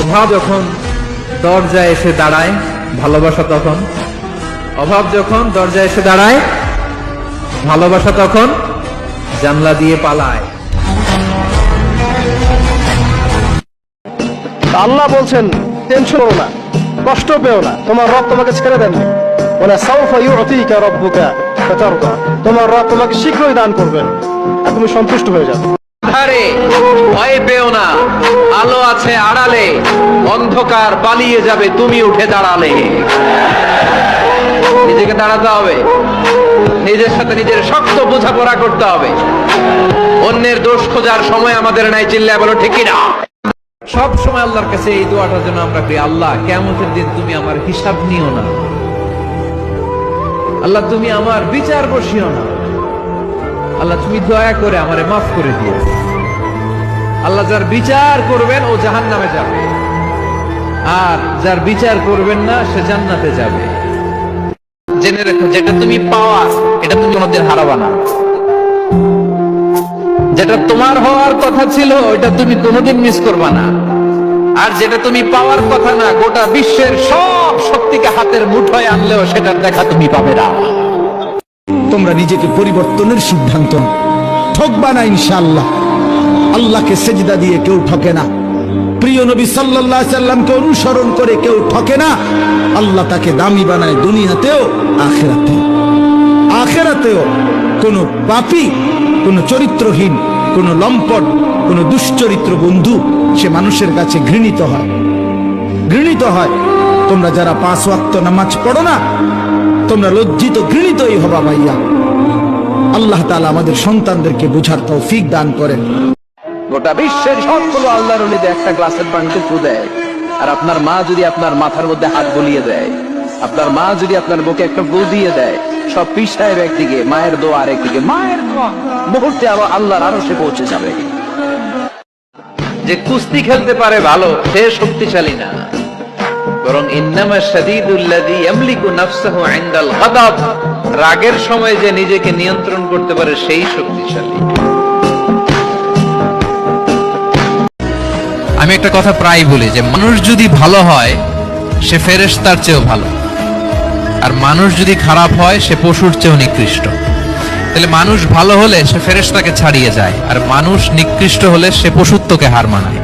অভাব যখন দরজায় এসে দাঁড়ায়, ভালোবাসা তখন, অভাব যখন দরজায় এসে দাঁড়ায়, ভালোবাসা তখন জানলা দিয়ে পালায়। আল্লাহ বলছেন, টেনশন করো না, কষ্ট পেও না, তোমার রব তোমাকে ছেড়ে দেননি। বলে, সাউফা ইউতিকা রব্বুকা তোমার রব তোমাকে শীঘ্রই দান করবেন, আর তুমি সন্তুষ্ট হয়ে যাবে। ধারে ভয় পেও না। আলো আছে আড়ালে, অন্ধকার পালিয়ে যাবে, তুমি উঠে দাঁড়ালে। নিজেকে দাঁড়াতে হবে। নিজের সাথে নিজের শক্ত বোঝাপড়া করতে হবে। অন্যের দোষ খোঁজার সময় আমাদের নাই চিল্লায় বলো, ঠিকই না। সব সময় আল্লাহর কাছে এই দোয়াটার জন্য আমরা করি, আল্লাহ কেমতের দিন তুমি আমার হিসাব নিও না। আল্লাহ, তুমি আমার বিচার বসিও না। আল্লাহ তুমি দয়া করে আমারে মাফ করে দিও। আল্লাহ যার বিচার করবেন, ও জাহান নামে যাবে। আর যার বিচার করবেন না, সে জান্নাতে যাবে। জেনে রেখো, যেটা তুমি পাওয়া, এটা তুমি কোনোদিন হারাবা না। যেটা তোমার হওয়ার কথা ছিল ওটা তুমি কোনোদিন মিস করবা না। আর যেটা তুমি পাওয়ার কথা না, গোটা বিশ্বের সব শক্তিকে হাতের মুঠোয় আনলেও সেটার দেখা তুমি পাবে না। তোমরা নিজেকে পরিবর্তনের সিদ্ধান্ত। ঠকবা না ইনশাআল্লাহ। আল্লাহকে সেজদা দিয়ে কেউ ঠকে না। প্রিয় নবী সাল্লাল্লাহু সাল্লামকে অনুসরণ করে কেউ ঠকে না। আল্লাহ তাকে দামি বানায় দুনিয়াতেও, আখেরাতেও। আখেরাতেও কোনো পাপী, কোনো চরিত্রহীন, কোনো লম্পট, কোনো দুশ্চরিত্র বন্ধু সে মানুষের কাছে ঘৃণিত হয়। ঘৃণিত হয়। তোমরা যারা পাঁচ ওয়াক্ত নামাজ পড়ো না তোমরা লজ্জিত, ঘৃণিতই হবা ভাইয়া। আল্লাহ তাআলা আমাদের সন্তানদেরকে বুঝার তৌফিক দান করেন। গোটা বিশ্বের সবগুলো আল্লাহর একটা গ্লাসের পানিতে ফু দেয়। আর আপনার মা যদি আপনার মাথার মধ্যে হাত বলিয়ে দেয়, আপনার মা যদি আপনার বুকে একটা ফু দিয়ে দেয়, সব পিস সাহেব একদিকে মায়ের দোয়া, আরেকদিকে মায়ের দোয়া। মুহূর্তে আবার আল্লাহর আরও সে পৌঁছে যাবে। যে কুস্তি খেলতে পারে ভালো, সে শক্তিশালী না। বরং ইন্নামা শাদীদুল্লাযী ইয়ামলিকু নাফসাহু ইনদাল গাদাব, রাগের সময় যে নিজেকে নিয়ন্ত্রণ করতে পারে সেই শক্তিশালী। আমি একটা কথা প্রায় বলি যে মানুষ যদি ভালো হয়, সে ফেরেশতার চেয়েও ভালো। আর মানুষ যদি খারাপ হয়, সে পশুর চেয়েও নিকৃষ্ট। তাহলে মানুষ ভালো হলে সে ফেরেশতাকে ছাড়িয়ে যায়, আর মানুষ নিকৃষ্ট হলে সে পশুত্বকে হার মানায়।